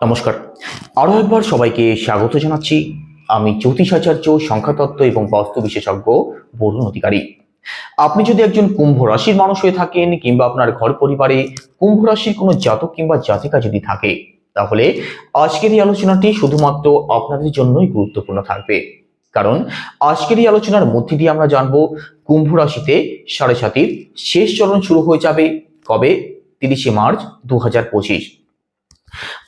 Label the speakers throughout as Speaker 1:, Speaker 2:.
Speaker 1: নমস্কার। আরও একবার সবাইকে স্বাগত জানাচ্ছি। আমি জ্যোতিষাচার্য সংখ্যাতত্ত্ব এবং বাস্তু বিশেষজ্ঞ বরুণ অধিকারী। আপনি যদি একজন কুম্ভ রাশির মানুষ হয়ে থাকেন কিংবা আপনার ঘর পরিবারে কুম্ভ রাশির কোনো জাতক কিংবা জাতিকা যদি থাকে, তাহলে আজকের এই আলোচনাটি শুধুমাত্র আপনাদের জন্যই গুরুত্বপূর্ণ থাকবে। কারণ আজকের এই আলোচনার মধ্যে দিয়ে আমরা জানব, কুম্ভ রাশিতে সাড়ে সাতির শেষ চরণ শুরু হয়ে যাবে কবে? তিরিশে মার্চ দু হাজার পঁচিশ।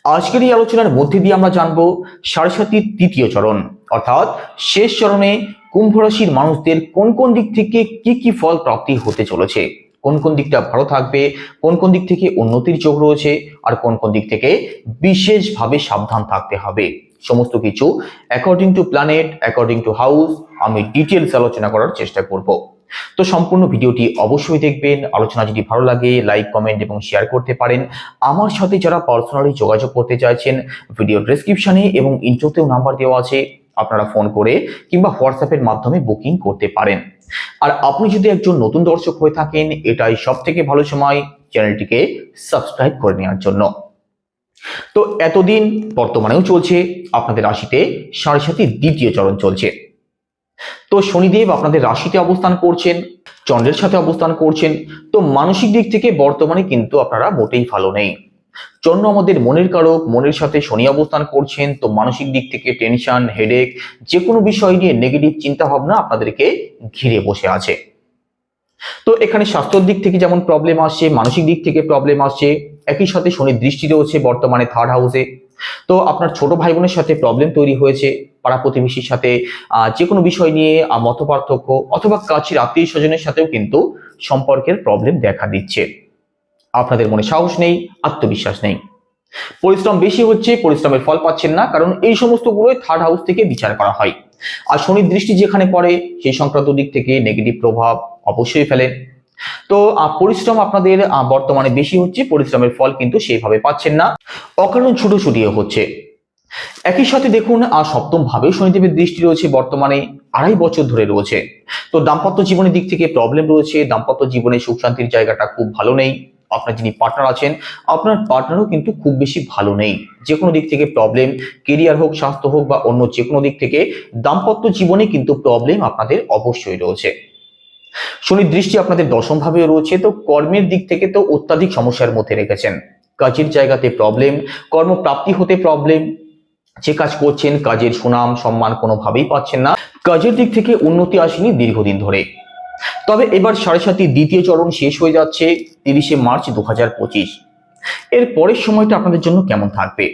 Speaker 1: আজকের এই আলোচনার মধ্যে দিয়ে আমরা জানব সাড়ে সাতির তৃতীয় চরণ, অর্থাৎ শেষ চরণে কুম্ভ রাশির মানুষদের কোন কোন দিক থেকে কি কি ফল প্রাপ্তি হতে চলেছে? কোন কোন দিকটা ভালো থাকবে? কোন কোন দিক থেকে উন্নতির যোগ রয়েছে? আর কোন কোন দিক থেকে বিশেষভাবে সাবধান থাকতে হবে? সমস্ত কিছু according to planet according to house আমি ডিটেলস আলোচনা করার চেষ্টা করব। তো সম্পূর্ণ ভিডিওটি অবশ্যই দেখবেন। আলোচনা যদি ভালো লাগে লাইক কমেন্ট এবং শেয়ার করতে পারেন। আমার সাথে যারা পার্সোনালি যোগাযোগ করতে চাইছেন ভিডিও ডেসক্রিপশনে এবং ইন্ট্রোতেও নাম্বার দেওয়া আছে, আপনারা ফোন করে কিংবা হোয়াটসঅ্যাপের মাধ্যমে বুকিং করতে পারেন। আর আপনি যদি একজন নতুন দর্শক হয়ে থাকেন, এটাই সব থেকে ভালো সময় চ্যানেলটিকে সাবস্ক্রাইব করে নেওয়ার জন্য। তো এতদিন বর্তমানেও চলছে, আপনাদের রাশিতে সাড়ে সাথে দ্বিতীয় চরণ চলছে। তো শনিদেব আপনাদের রাশিতে অবস্থান করছেন, চন্দ্রের সাথে অবস্থান করছেন, তো মানসিক দিক থেকে বর্তমানে কিন্তু আপনারা মোটেই ভালো নেই। চন্দ্র আমাদের মনের কারক, মনের সাথে শনি অবস্থান করছেন, তো মানসিক দিক থেকে টেনশন হেডেক যে কোনো বিষয় নিয়ে নেগেটিভ চিন্তা ভাবনা আপনাদেরকে ঘিরে বসে আছে। তো এখানে স্বাস্থ্যের দিক থেকে যেমন প্রবলেম আসছে, মানসিক দিক থেকে প্রবলেম আসছে, একই সাথে শনির দৃষ্টি রয়েছে বর্তমানে থার্ড হাউসে তো আপনার ছোট ভাই বোনের সাথে প্রবলেম তৈরি হয়েছে, পাড়া প্রতিবেশীর সাথে যে কোনো বিষয় নিয়ে মত পার্থক্য অথবা কাছের আত্মীয় স্বজনের সাথেও কিন্তু সম্পর্কের প্রবলেম দেখা দিচ্ছে। আপনাদের মনে সাহস নেই, আত্মবিশ্বাস নেই। পরিশ্রম বেশি হচ্ছে, পরিশ্রমের ফল পাচ্ছেন না, কারণ এই সমস্ত গুলোই থার্ড হাউস থেকে বিচার করা হয়। আর শনির দৃষ্টি যেখানে পড়ে, সেই সংক্রান্ত দিক থেকে নেগেটিভ প্রভাব অবশ্যই ফেলে। তো পরিশ্রম আপনাদের বর্তমানে বেশি হচ্ছে, পরিশ্রমের ফল কিন্তু সেইভাবে পাচ্ছেন না। অকারণ ছুটোছুটিও হচ্ছে। একই সাথে দেখুন আর সপ্তম ভাবে শনিদেবের দৃষ্টি রয়েছে, বর্তমানে আড়াই বছর ধরে রয়েছে। তো, দাম্পত্য জীবনের দিক থেকে প্রবলেম রয়েছে, দাম্পত্য জীবনে সুখ শান্তির জায়গাটা খুব ভালো নেই। আপনার যিনি পার্টনার আছেন, আপনার পার্টনারও কিন্তু খুব বেশি ভালো নেই। যে কোনো দিক থেকে প্রবলেম কেরিয়ার হোক, স্বাস্থ্য হোক বা অন্য যে কোনো দিক থেকে, দাম্পত্য জীবনে কিন্তু প্রবলেম আপনাদের অবশ্যই রয়েছে। শনির দৃষ্টি আপনাদের দশম ভাবে রয়েছে, তো কর্মের দিক থেকে তো অত্যাধিক সমস্যার মধ্যে রেখেছেন। কাজের জায়গাতে প্রবলেম কর্মপ্রাপ্তি হতে প্রবলেম যে কাজ করছেন কাজের সুনাম, সম্মান কোনোভাবেই পাচ্ছেন না। কাজের দিক থেকে উন্নতি আসেনি দীর্ঘদিন ধরে। তবে এবার সাড়ে সাতটি দ্বিতীয় চরণ শেষ হয়ে যাচ্ছে তিরিশে মার্চ দু হাজার পঁচিশ। এর পরের সময়টা আপনাদের জন্য কেমন থাকবে?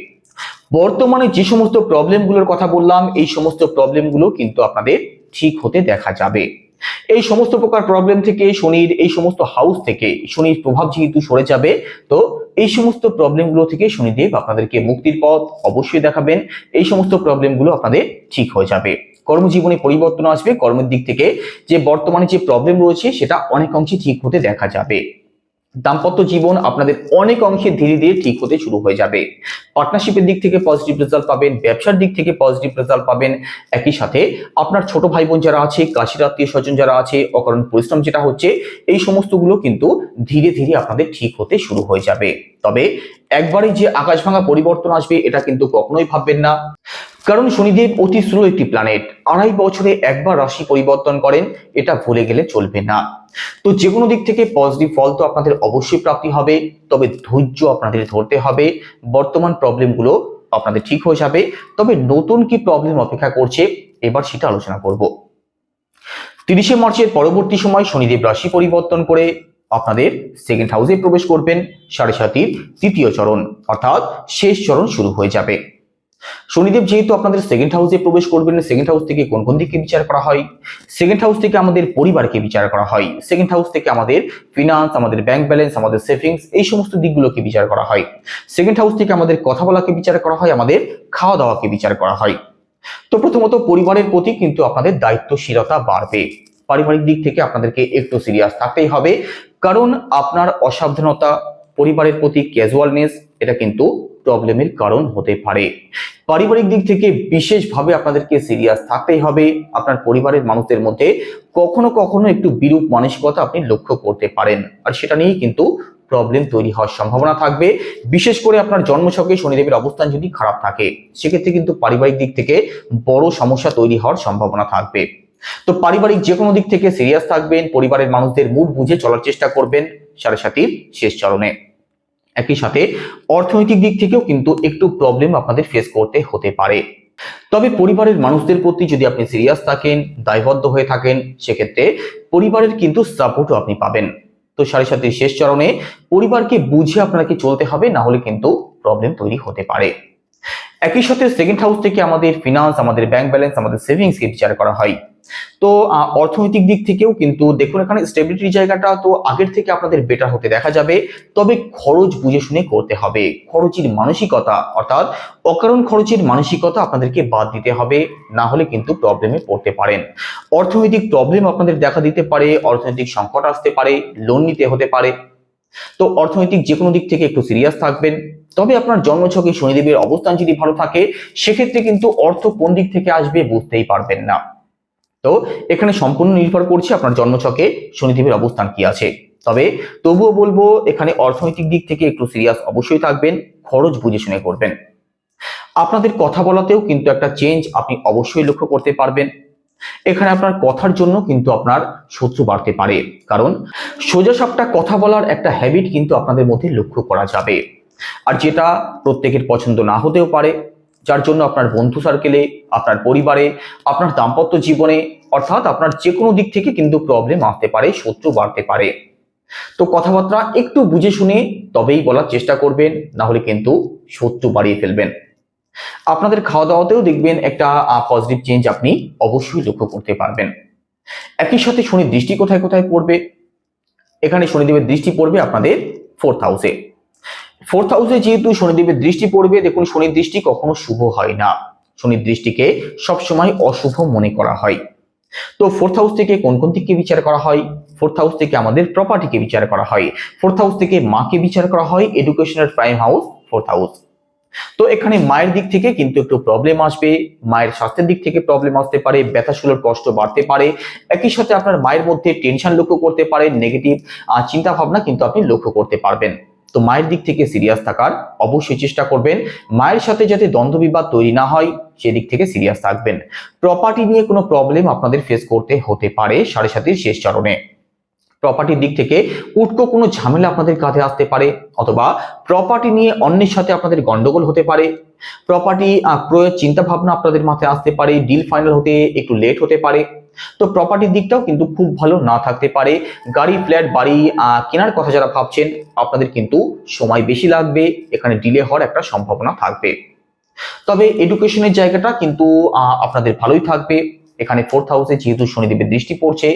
Speaker 1: বর্তমানে যে সমস্ত প্রবলেমগুলোর কথা বললাম, এই সমস্ত প্রবলেমগুলো কিন্তু আপনাদের ঠিক হতে দেখা যাবে। এই সমস্ত প্রকার প্রবলেম থেকে, শনির এই সমস্ত হাউস থেকে, শনির প্রভাব যেহেতু সরে যাবে, তো এই সমস্ত প্রবলেমগুলো থেকে শনিদেব আপনাদেরকে মুক্তির পথ অবশ্যই দেখাবেন। এই সমস্ত প্রবলেমগুলো আপনাদের ঠিক হয়ে যাবে। কর্মজীবনে পরিবর্তন আসবে। কর্মের দিক থেকে যে বর্তমানে যে প্রবলেম রয়েছে, সেটা অনেক অংশে ঠিক হতে দেখা যাবে। দাম্পত্য জীবন আপনাদের অনেক অংশে ধীরে ধীরে ঠিক হতে শুরু হয়ে যাবে। পার্টনারশিপের দিক থেকে পজিটিভ রেজাল্ট পাবেন, ব্যবসার দিক থেকে পজিটিভ রেজাল্ট পাবেন। একই সাথে আপনার ছোট ভাই বোন যারা আছে কাশির আত্মীয় স্বজন যারা আছে, অকারণ পরিশ্রম যেটা হচ্ছে, এই সমস্তগুলো কিন্তু ধীরে ধীরে আপনাদের ঠিক হতে শুরু হয়ে যাবে। তবে একবারে যে আকাশ ভাঙা পরিবর্তন আসবে, এটা কিন্তু কখনোই ভাববেন না। কারণ শনিদেব অতি স্লো একটি প্ল্যানেট আড়াই বছরে একবার রাশি পরিবর্তন করেন, এটা ভুলে গেলে চলবে না। তো যে কোনো দিক থেকে পজিটিভ ফল তো আপনাদের অবশ্যই প্রাপ্তি হবে, তবে ধৈর্য আপনাদের ধরতে হবে। বর্তমান প্রবলেমগুলো আপনাদের ঠিক হয়ে যাবে। তবে নতুন কি প্রবলেম অপেক্ষা করছে, এবার সেটা আলোচনা করব। তিরিশে মার্চের পরবর্তী সময় শনিদেব রাশি পরিবর্তন করে আপনাদের সেকেন্ড হাউসে প্রবেশ করবেন, সাড়ে সাতির তৃতীয় চরণ, অর্থাৎ শেষ চরণ শুরু হয়ে যাবে। শনিদেব যেহেতু আপনাদের সেকেন্ড হাউসে প্রবেশ করবেন সেকেন্ড হাউস থেকে কোন কোন দিকে বিচার করা হয়? সেকেন্ড হাউস থেকে আমাদের পরিবারকে বিচার করা হয়। সেকেন্ড হাউস থেকে আমাদের ফিনান্স আমাদের ব্যাংক ব্যালেন্স আমাদের সেভিংস এই সমস্ত দিকগুলোকে বিচার করা হয়। সেকেন্ড হাউস থেকে আমাদের কথা বলাকে বিচার করা হয়, আমাদের খাওয়া দাওয়াকে বিচার করা হয়। তো প্রথমত পরিবারের প্রতি কিন্তু আপনাদের দায়িত্বশীলতা বাড়বে। পারিবারিক দিক থেকে আপনাদেরকে একটু সিরিয়াস থাকতেই হবে। কারণ আপনার অসাবধানতা, পরিবারের প্রতি ক্যাজুয়ালনেস এটা কিন্তু প্রবলেমের কারণ হতে পারে। পারিবারিক দিক থেকে বিশেষভাবে আপনাদেরকে সিরিয়াস থাকতেই হবে। আপনার পরিবারের মানুষদের মধ্যে কখনো কখনো একটু বিরূপ মানসিকতা আপনি লক্ষ্য করতে পারেন। আর সেটা নিয়েই কিন্তু প্রবলেম তৈরি হওয়ার সম্ভাবনা থাকবে। বিশেষ করে আপনার জন্মছকে শনিদেবের অবস্থান যদি খারাপ থাকে, সেক্ষেত্রে কিন্তু পারিবারিক দিক থেকে বড় সমস্যা তৈরি হওয়ার সম্ভাবনা থাকবে। তো পারিবারিক যে কোনো দিক থেকে সিরিয়াস থাকবেন, পরিবারের মানুষদের মুড বুঝে চলার চেষ্টা করবেন। সাড়ে সাতির শেষ চরণে। একই সাথে অর্থনৈতিক দিক থেকেও কিন্তু একটু প্রবলেম আপনাদের ফেস করতে হতে পারে। তবে পরিবারের মানুষদের প্রতি যদি আপনি সিরিয়াস থাকেন, দায়বদ্ধ হয়ে থাকেন, সেক্ষেত্রে পরিবারের কিন্তু সাপোর্টও আপনি পাবেন। তো সাড়ে সাথে শেষ চরণে পরিবারকে বুঝে আপনাকে চলতে হবে, না হলে কিন্তু প্রবলেম তৈরি হতে পারে। একই সাথে সেকেন্ড হাউস থেকে আমাদের ফিনান্স আমাদের ব্যাংক ব্যালেন্স আমাদের সেভিংসকে বিচার করা হয়। তো অর্থনৈতিক দিক থেকেও কিন্তু দেখুন এখানে স্টেবিলিটির জায়গাটা তো আগের থেকে আপনাদের বেটার হতে দেখা যাবে। তবে খরচ বুঝে শুনে করতে হবে। খরচের মানসিকতা, অর্থাৎ অকারণ খরচের মানসিকতা আপনাদেরকে বাদ দিতে হবে, না হলে কিন্তু প্রবলেমে পড়তে পারেন। অর্থনৈতিক প্রবলেম আপনাদের দেখা দিতে পারে, অর্থনৈতিক সংকট আসতে পারে লোন নিতে হতে পারে। তো অর্থনৈতিক যে কোনো দিক থেকে একটু সিরিয়াস থাকবেন। তবে আপনার জন্মছকে শনিদেবের অবস্থান যদি ভালো থাকে, সেক্ষেত্রে কিন্তু অর্থ কোন দিক থেকে আসবে বুঝতেই পারবেন না। তো এখানে সম্পূর্ণ নির্ভর করছে আপনার জন্মছকে শনিদেবের অবস্থান কি আছে। তবে তবুও বলব, এখানে অর্থনৈতিক দিক থেকে একটু সিরিয়াস অবশ্যই থাকবেন, খরচ বুঝে শুনে করবেন। আপনাদের কথা বলাতেও কিন্তু একটা চেঞ্জ আপনি অবশ্যই লক্ষ্য করতে পারবেন। এখানে আপনার কথার জন্য কিন্তু আপনার শত্রু বাড়তে পারে। কারণ সোজা সাপটা কথা বলার একটা হ্যাবিট কিন্তু আপনাদের মধ্যে লক্ষ্য করা যাবে। আর যেটা প্রত্যেকের পছন্দ না হতেও পারে, যার জন্য আপনার বন্ধু সার্কেলে আপনার পরিবারে, আপনার দাম্পত্য জীবনে, অর্থাৎ আপনার যে কোনো দিক থেকে কিন্তু প্রবলেম আসতে পারে, শত্রু বাড়তে পারে। তো কথাবার্তা একটু বুঝে শুনে তবেই বলার চেষ্টা করবেন, না হলে কিন্তু শত্রু বাড়িয়ে ফেলবেন। আপনাদের খাওয়া দাওয়াতেও দেখবেন একটা পজিটিভ চেঞ্জ আপনি অবশ্যই লক্ষ্য করতে পারবেন। একই সাথে শনির দৃষ্টি কোথায় কোথায় পড়বে? এখানে শনিদেবের দৃষ্টি পড়বে আপনাদের ফোর্থ হাউসে ফোর্থ হাউসে যেহেতু শনিদেবের দৃষ্টি পড়বে, দেখুন শনির দৃষ্টি কখনো শুভ হয় না। শনির দৃষ্টিকে সবসময় অশুভ মনে করা হয়। তো ফোর্থ হাউস থেকে কোন কোন দিককে বিচার করা হয়? ফোর্থ হাউস থেকে আমাদের প্রপার্টিকে বিচার করা হয়। ফোর্থ হাউস থেকে মাকে বিচার করা হয় এডুকেশনের প্রাইম হাউস ফোর্থ হাউস তো এখানে মায়ের দিক থেকে কিন্তু একটু প্রবলেম আসবে। মায়ের স্বাস্থ্যের দিক থেকে প্রবলেম আসতে পারে ব্যথাশূলর কষ্ট বাড়তে পারে। একই সাথে আপনার মায়ের মধ্যে টেনশন লক্ষ্য করতে পারে নেগেটিভ চিন্তা ভাবনা কিন্তু আপনি লক্ষ্য করতে পারবেন। তো মায়ের দিক থেকে সিরিয়াস থাকার অবশ্যই চেষ্টা করবেন। মায়ের সাথে যাতে দ্বন্দ্ব বিবাদ তৈরি না হয়, সেদিক থেকে সিরিয়াস থাকবেন। প্রপার্টি নিয়ে কোনো প্রবলেম আপনাদের ফেস করতে হতে পারে সাড়ে সাতের শেষ চরণে। প্রপার্টির দিক থেকে উটকো কোনো ঝামেলা আপনাদের কাঁধে আসতে পারে, অথবা প্রপার্টি নিয়ে অন্যের সাথে আপনাদের গন্ডগোল হতে পারে। প্রপার্টি ক্রয়ের চিন্তা ভাবনা আপনাদের মাথায় আসতে পারে ডিল ফাইনাল হতে একটু লেট হতে পারে। তো প্রপার্টির দিকটাও কিন্তু খুব ভালো না থাকতে পারে। গাড়ি ফ্ল্যাট বাড়ি কেনার কথা যারা ভাবছেন, আপনাদের কিন্তু সময় বেশি লাগবে, এখানে ডিলে হওয়ার একটা সম্ভাবনা থাকবে। তবে এডুকেশনের জায়গাটা কিন্তু আপনাদের ভালোই থাকবে। এখানে ফোর্থ হাউসে যেহেতু শনিদেবের দৃষ্টি পড়ছে,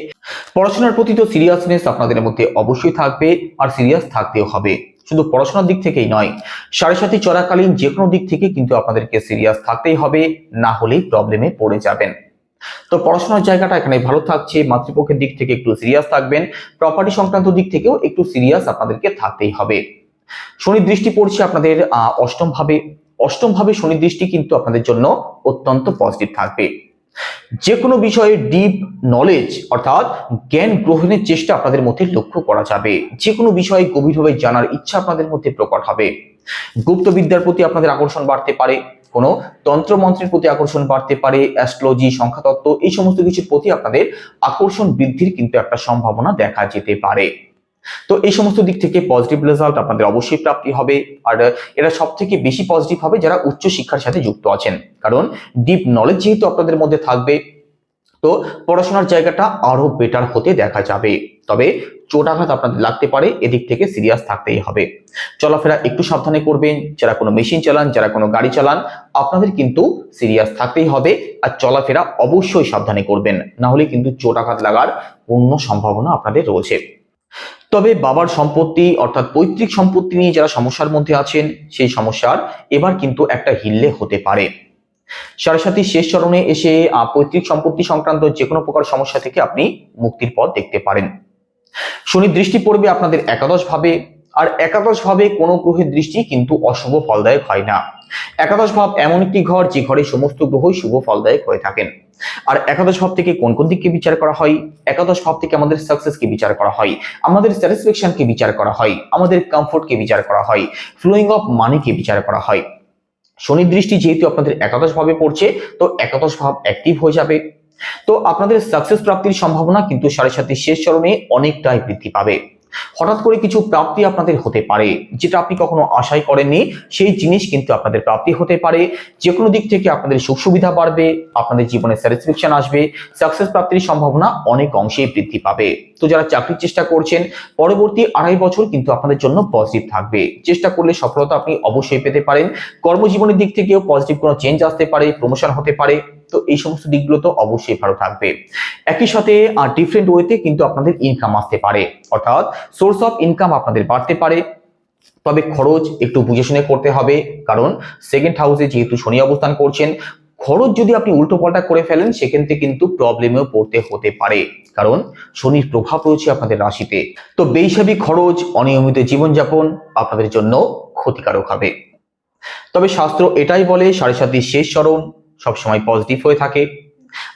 Speaker 1: পড়াশোনার প্রতি তো সিরিয়াসনেস আপনাদের মধ্যে অবশ্যই থাকবে, আর সিরিয়াস থাকতেও হবে। শুধু পড়াশোনার দিক থেকেই নয়, সাড়ে সাথে চলাকালীন যে কোনো দিক থেকে কিন্তু আপনাদেরকে সিরিয়াস থাকতেই হবে, না হলেই প্রবলেমে পড়ে যাবেন। তো পড়াশোনার জায়গাটা এখানে ভালো থাকছে, মাতৃপক্ষের দিক থেকে একটু সিরিয়াস থাকবেন প্রপার্টি সংক্রান্ত দিক থেকেও একটু সিরিয়াস আপনাদেরকে থাকতেই হবে। শনি দৃষ্টি পড়ছে আপনাদের অষ্টম ভাবে অষ্টম ভাবে শনি দৃষ্টি কিন্তু আপনাদের জন্য অত্যন্ত পজিটিভ থাকবে। যে কোনো বিষয়ে ডিপ নলেজ অর্থাৎ জ্ঞান গ্রহণের চেষ্টা আপনাদের মধ্যে লক্ষ্য করা যাবে। যে কোনো বিষয়ে গভীরভাবে জানার ইচ্ছা আপনাদের মধ্যে প্রকট হবে। গুপ্ত বিদ্যার প্রতি আপনাদের আকর্ষণ বাড়তে পারে। কোনো তন্ত্রমন্ত্রের প্রতি আকর্ষণ বাড়তে পারে অ্যাস্ট্রোলজি সংখ্যাতত্ত্ব, এই সমস্ত কিছুর প্রতি আপনাদের আকর্ষণ বৃদ্ধির কিন্তু একটা সম্ভাবনা দেখা যেতে পারে। তো এই সমস্ত দিক থেকে পজিটিভ রেজাল্ট আপনাদের অবশ্যই প্রাপ্তি হবে। আর এরা সব থেকে বেশি পজিটিভ হবে যারা উচ্চ শিক্ষার সাথে যুক্ত আছেন। কারণ ডিপ নলেজ যেহেতু আপনাদের মধ্যে থাকবে তো পড়াশোনার জায়গাটা আরও বেটার হতে দেখা যাবে। তবে চোটাঘাত আপনাদের লাগতে পারে, এদিক থেকে সিরিয়াস থাকতেই হবে। চলাফেরা একটু সাবধানে করবেন, যারা কোনো মেশিন চালান, যারা কোনো গাড়ি চালান, আপনাদের কিন্তু সিরিয়াস থাকতেই হবে আর চলাফেরা অবশ্যই সাবধানে করবেন। না হলে কিন্তু চোটাঘাত লাগার পূর্ণ সম্ভাবনা আপনাদের রয়েছে। তবে বাবার সম্পত্তি অর্থাৎ পৈতৃক সম্পত্তি নিয়ে যারা সমস্যার মধ্যে আছেন, সেই সমস্যার এবার কিন্তু একটা হিল্লে হতে পারে। সাথী শেষ চরণে এসে পৈতৃক সম্পত্তি সংক্রান্ত যে কোনো প্রকার সমস্যা থেকে আপনি মুক্তির পথ দেখতে পারেন। শনির দৃষ্টি পড়বে আপনাদের একাদশ ভাবে আর একাদশ ভাবে কোনো গ্রহের দৃষ্টি কিন্তু অশুভ ফলদায়ক হয় না। একাদশ ভাব এমন একটি ঘর যে ঘরে সমস্ত গ্রহই শুভ ফলদায়ক হয়ে থাকেন। আর একাদশ ভাব থেকে কোন কোন দিককে বিচার করা হয়? একাদশ ভাব থেকে আমাদের সাকসেসকে বিচার করা হয়, আমাদের স্যাটিসফ্যাকশনকে বিচার করা হয়, আমাদের কমফোর্টকে বিচার করা হয় ফ্লোয়িং অফ মানিকে বিচার করা হয়। শনির দৃষ্টি যেহেতু আপনাদের একাদশ ভাবে পড়ছে, তো একাদশ ভাব অ্যাক্টিভ হয়ে যাবে। তো আপনাদের সাকসেস প্রাপ্তির সম্ভাবনা কিন্তু সাড়ে সাতের শেষ চরণে অনেকটাই বৃদ্ধি পাবে। হঠাৎ করে কিছু প্রাপ্তি আপনাদের হতে পারে, যেটা আপনি কখনো আশাই করেননি, সেই জিনিস কিন্তু আপনাদের প্রাপ্তি হতে পারে। যে কোনো দিক থেকে আপনাদের সুখ সুবিধা বাড়বে, আপনাদের জীবনে স্যাটিসফ্যাকশন আসবে সাকসেস প্রাপ্তির সম্ভাবনা অনেক অংশেই বৃদ্ধি পাবে। তো যারা চাকরির চেষ্টা করছেন, পরবর্তী আড়াই বছর কিন্তু আপনাদের জন্য পজিটিভ থাকবে। চেষ্টা করলে সফলতা আপনি অবশ্যই পেতে পারেন। কর্মজীবনের দিক থেকেও পজিটিভ কোনো চেঞ্জ আসতে পারে প্রমোশন হতে পারে। তো এই সমস্ত দিকগুলো তো অবশ্যই ভালো থাকবে। একই সাথে ডিফারেন্ট ওয়েতে কিন্তু আপনাদের ইনকাম আসতে পারে। অর্থাৎ সোর্স অফ ইনকাম আপনাদের বাড়তে পারে। তবে খরচ একটু বুঝে শুনে করতে হবে। কারণ সেকেন্ড হাউসে যেহেতু শনি অবস্থান করছেন, খরচ যদি আপনি উল্টো পাল্টা করে ফেলেন, সেক্ষেত্রে কিন্তু প্রবলেমেও পড়তে হতে পারে। কারণ, শনির প্রভাব রয়েছে আপনাদের রাশিতে। তো বেহিসাবি খরচ, অনিয়মিত জীবনযাপন আপনাদের জন্য ক্ষতিকারক হবে। তবে শাস্ত্র এটাই বলে, সাড়ে সাতির শেষ চরণ সবসময় পজিটিভ হয়ে থাকে।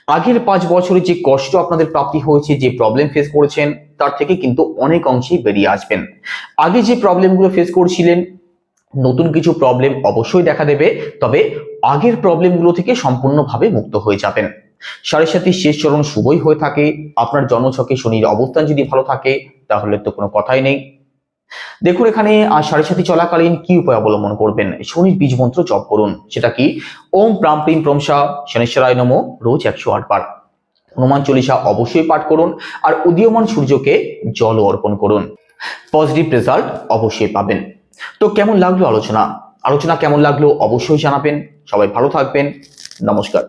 Speaker 1: আগের পাঁচ বছরে যে কষ্ট আপনাদের প্রাপ্তি হয়েছে, যে প্রবলেম ফেস করেছেন, তার থেকে কিন্তু অনেক অংশেই বেরিয়ে আসবেন। আগে যে প্রবলেমগুলো ফেস করছিলেন, নতুন কিছু প্রবলেম অবশ্যই দেখা দেবে, তবে আগের প্রবলেমগুলো থেকে সম্পূর্ণভাবে মুক্ত হয়ে যাবেন। সাড়ে সাতির শেষ চরণ শুভই হয়ে থাকে। আপনার জন্মছকে শনির অবস্থান যদি ভালো থাকে, তাহলে তো কোনো কথাই নেই। দেখুন, এখানে আজ সাড়ে সাথী চলাকালীন কি উপায় অবলম্বন করবেন? শনির বীজ মন্ত্র জপ করুন। সেটা কি? ওম প্রাম প্রিম প্রমসা শনেশ্বরায় নম, রোজ একশো আট বার। হনুমান চল্লিশা অবশ্যই পাঠ করুন আর উদীয়মান সূর্যকে জল অর্পণ করুন। পজিটিভ রেজাল্ট অবশ্যই পাবেন। তো কেমন লাগল আলোচনা? আলোচনা কেমন লাগল অবশ্যই জানাবেন। সবাই ভালো থাকবেন। নমস্কার।